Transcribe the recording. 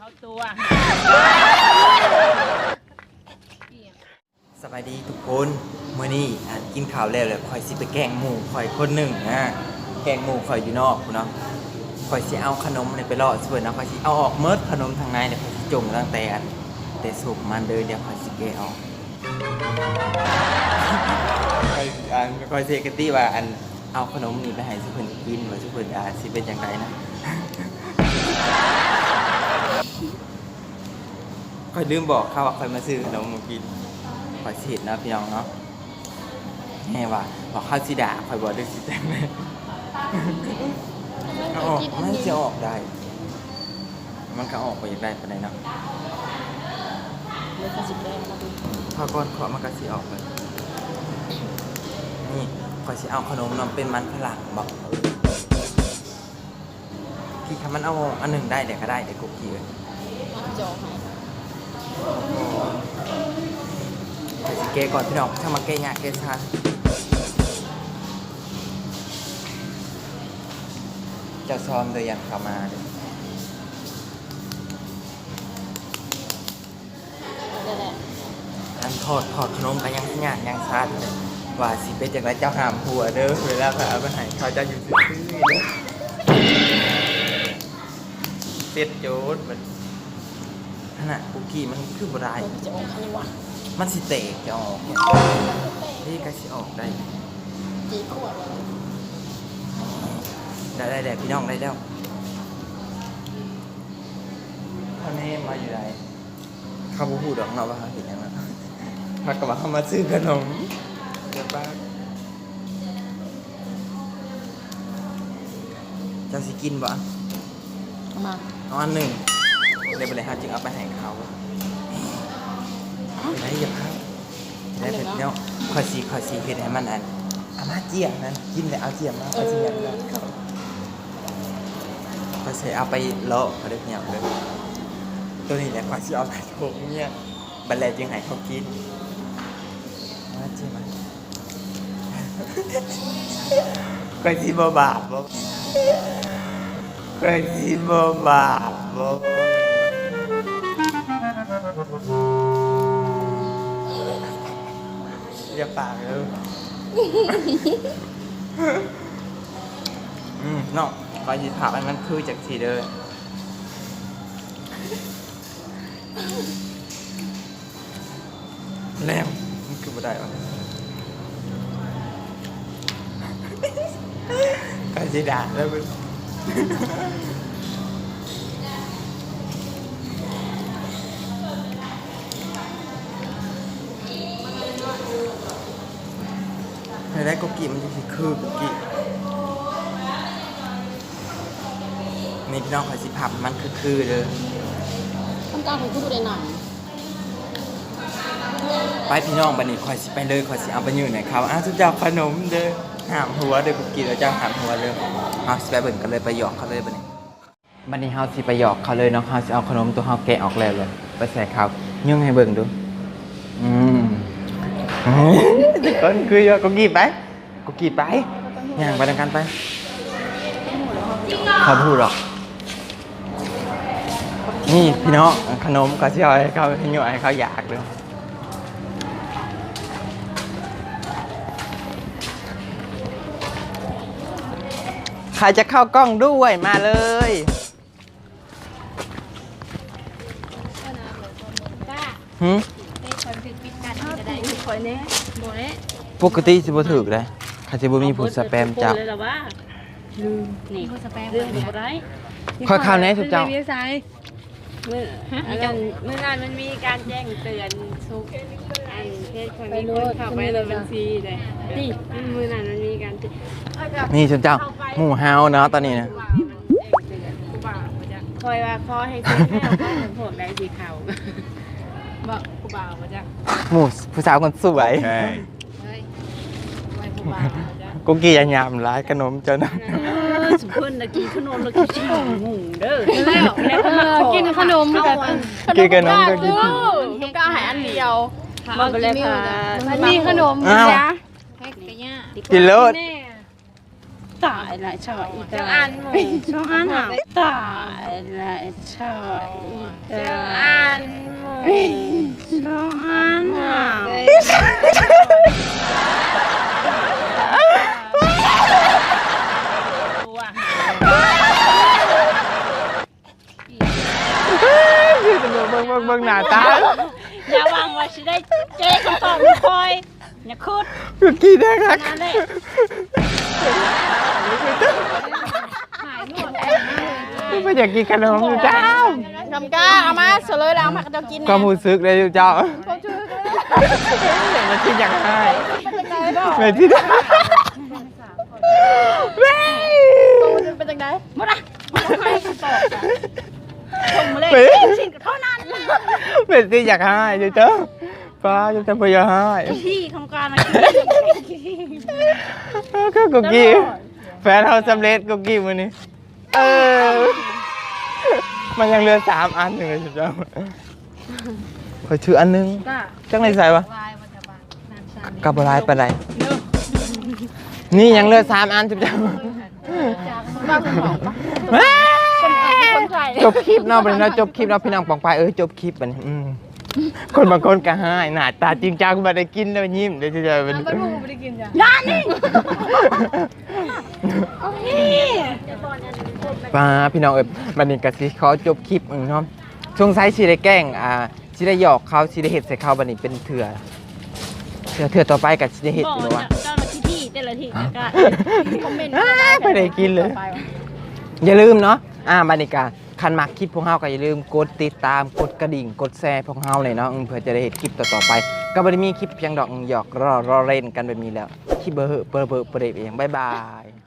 เอาตัวสบายดีทุกคนมื้อนี้อะกินข้าวแล้วแล้วคอยสิไปแกลงหมู่คอยคนหนึ่งนะแกงหมู่คอยอยู่นอกพู้นเนาะคอยสิเอาขนมเนี่ยไปล่อส่วนเนาะคอยสิเอาออกเมิดขนมทางในเนี่ยคอยสิจงตั้งแต่อันแต่สุกมันเดินเดี๋ยวคอยสิแกะออกคอยอันคอยเซกันตี้ว่าอันเอาขนมนี่ไปให้สุเพิ่นกินว่าสุเพิ่นอ่าสิเป็นจังไดนะ คอยลืมบอกเขาว่าคอยมาซื้อขนมมากินคอยสิเห็ดนะพี่น้องเนาะแม่ว่าบอกข้าวสีดาคอยบอกด้วยสิแต่งเลยเอาออกมันจะออกได้ มันก็ออกไปอีกได้ปานใดเนาะเลยก็สิบแดงมาดูพอก้อนขอมันก็สิออกเลยนี่คอยสิเอาขนมนมเป็นมันฝรั่งบอก พี่คำมันเอาอันหนึ่งได้เดี๋ยวก็ได้เดี๋ยวกุ๊กกี้เลยจอให้คอยสิเกก่อนพี่น้องถ้ามาเกะยากเกะช้าเจะซ้อมโดยยันเข้ามาเลยนั่นแหละอันทอดทอดขนมกันยังยากยังชัดเลยว่าสิเป็นจากไรเจ้าหามหัวเด้อเวลาเขาเอาไปให้เขาจะอยู่ซื่อๆ เด้อเป็ดโจดมันขนาดคุกกี้มันคือบ่ได้มันจะออกอันนี้วะมันสิเตกจะออกเนี่ยนี่ก็สิออกได้จีขวดเลยได้ได้ได้พี่น้องได้แล้วเขาเน่มาอยู่ไหนเขาบ่พูดดอกเนาะว่าเขาเห็นยังไงเขาก็ว่าเขามาซื้อขนมเดี๋ยวป้าจะสิกินบ่เอา มาเอาอันหนึ่งเดี๋ยวไปเลยฮะจึงเอาไปให้เขาได้อย่าพักได้เผ็ดเนาะขอสีขอสีเผ็ดให้มันอันอามาเจียงนั้นกินแล้วเอาเจียงมาขอสีอย่างนั้นขอสีเอาไปเลาะเขาได้เนี่ยเลยตัวนี้แหละขอสีเอาไปโถงเนี่ยบันแลจึงให้เขากินมาเจียงมาขอสีบ่บาปบ่ ขอสีบ่บาปบ่อย่าปากเลยอืมเนาะขอยืนถามอันมันคือจากทีเด้อแล้วมันคือบ่ได้วะก็สิด่าแล้วมึง ไม่ได้กุกกี้มันจะคือกุกกี้นี่พี่น้องขอสิพับมันคือคือๆเลยทำการของผู้ใดหนังไปพี่น้องบันนี้คอยสิไปเลยคอยสิเอาไปยืนไหนเขาอ้าวทุกเจ้าขนมเด้อ หามหัวเด้อกุกกี้แล้วจ้างหามหัวเลยเอาสิไปเบิ่งกันเลยไปหยอกเขาเลยบันนี้บันนี้เฮาสิไปหยอกเขาเลยเนาะเฮาสิเอาขนมตัวเฮาแกะออกแล้วเลยไปใส่เขายุ่งให้เบิ่งดู อืมกคนคือกกุกกี้ไปกุกกี้ไปย่างไปทางกันไปเขาพูดหรอก นี่พี่น้องขนมก็สิเอาให้เขาให้หน่อยเขาอยากเลย รจะเข้ากล้องด้วยมาเลยป้าหืมได้คนถึงปิดกันจะได้คอยเนี้ยโบเนี้ยปกติสิบ่ถูกเลยใครสิบ่มีผู้สแปมจับเลยหรอวะลืมนี่คนสแปมเรื่องบ่ได้ค่อยเข้าแน่ทุกเจ้าไม่ใช่เมื่ออันนั้นเมื่อนั้นมันมีการแจ้งเตือนทุกอัน เพศคนนี้คนเข้าไปในบัญชีเลยนี่เมื่อนั้นมันมีการนี่ชุนเจ้าหมู่เฮาเนาะตอนนี้นะคอยว่าขอให้ซื้อแม่ก็ถึงพวกได้สีขาวบอกกูบ่าวมาจ้ะหมู่ผู้สาวคนสวยเฮ้ยไว้กูบ่าวมาจ้ะกุกกี้อันยามร้ายขนมเจ้านะสุพนตะกี้ขนมตะกี้ชิ้นหมูเด้อแล้วแล้วก็มาขอกินขนมแบบกินขนมก็กินทุกก้าวหายอันเดียว มาไปเลยค่ะมันมีขนมอ้าวนะกินโลดตายละชาวอีเจ้าตาอ่านหมูช่องอันหาตายละชาวอีตาเจ้าอ่านหมูช่องอันหาเบิ่งเบิ่งเบิ่งเบิ่งหน้าตา อย่าหวังว่าสิได้เจ๊คำตอบคอยอย่าคุดคุกกี้ได้ครับนั่นแหละไม่อยากกินขนมอยู่เจ้ากำก้าเอามาเสลยแล้วเอามากระเจ้ากินความรู้สึกเลยอยู่เจ้ามันที่อยากให้ไม่ที่ได้ เป็นจังได หมดละส่งมาเลย ไม่ สิ้นก็เท่านั้น ไม่ที่อยากให้อยู่เจ้าป้าจะทำไปอยากให้ที่ของการนะก็กุกกี้แฟนเขาสำเร็จกุกกี้มือนี้เออ มันยังเหลือสามอันหนึ่งเลยเจ้าขอชื่ออันหนึงจังไรใส่วะกับบลายไปไหนนี่ยังเหลือสามอันจุ๊บเจ้า จบคลิปเนาะบัดนี้เนาะจบคลิปเนาะพี่น้องปองไปเออจบคลิปบัดนี้อืมคนบางคนก็ให้หน้าตาจริงจังมาได้กินแล้วยิ้มเดี๋ยวจะเจอเป็นป้าพี่น้องเอ้ยบันนี้กสิเขาจบคลิปอืมเนาะช่วงไซส์ชีได้แกล้งอ่าชีได้หยอกเขาชีได้เห็ดใส่เขาบันนี้เป็นเถื่อเถื่อเถื่อต่อไปกับชีได้เห็ดบอกอยู่ว่าว่า เจ้าหน้าที่ที่แต่ละที่ก็คอมเมนต์ไม่ได้กินเลย อย่าลืมเนาะอ่าบันนี้กา คันมักคลิปพวกเฮาก็อย่าลืมกดติดตามกดกระดิ่งกดแชร์พวกเฮาเลยเนาะเพื่อจะได้เห็นคลิปต่อๆไป ก็บ่ได้มีคลิปเพียงดอกหยอกรอรอเล่นกันแบบนี้แล้วคลิปเบอร์เหอะเบอร์เบอร์เบอร์เองบ๊ายบาย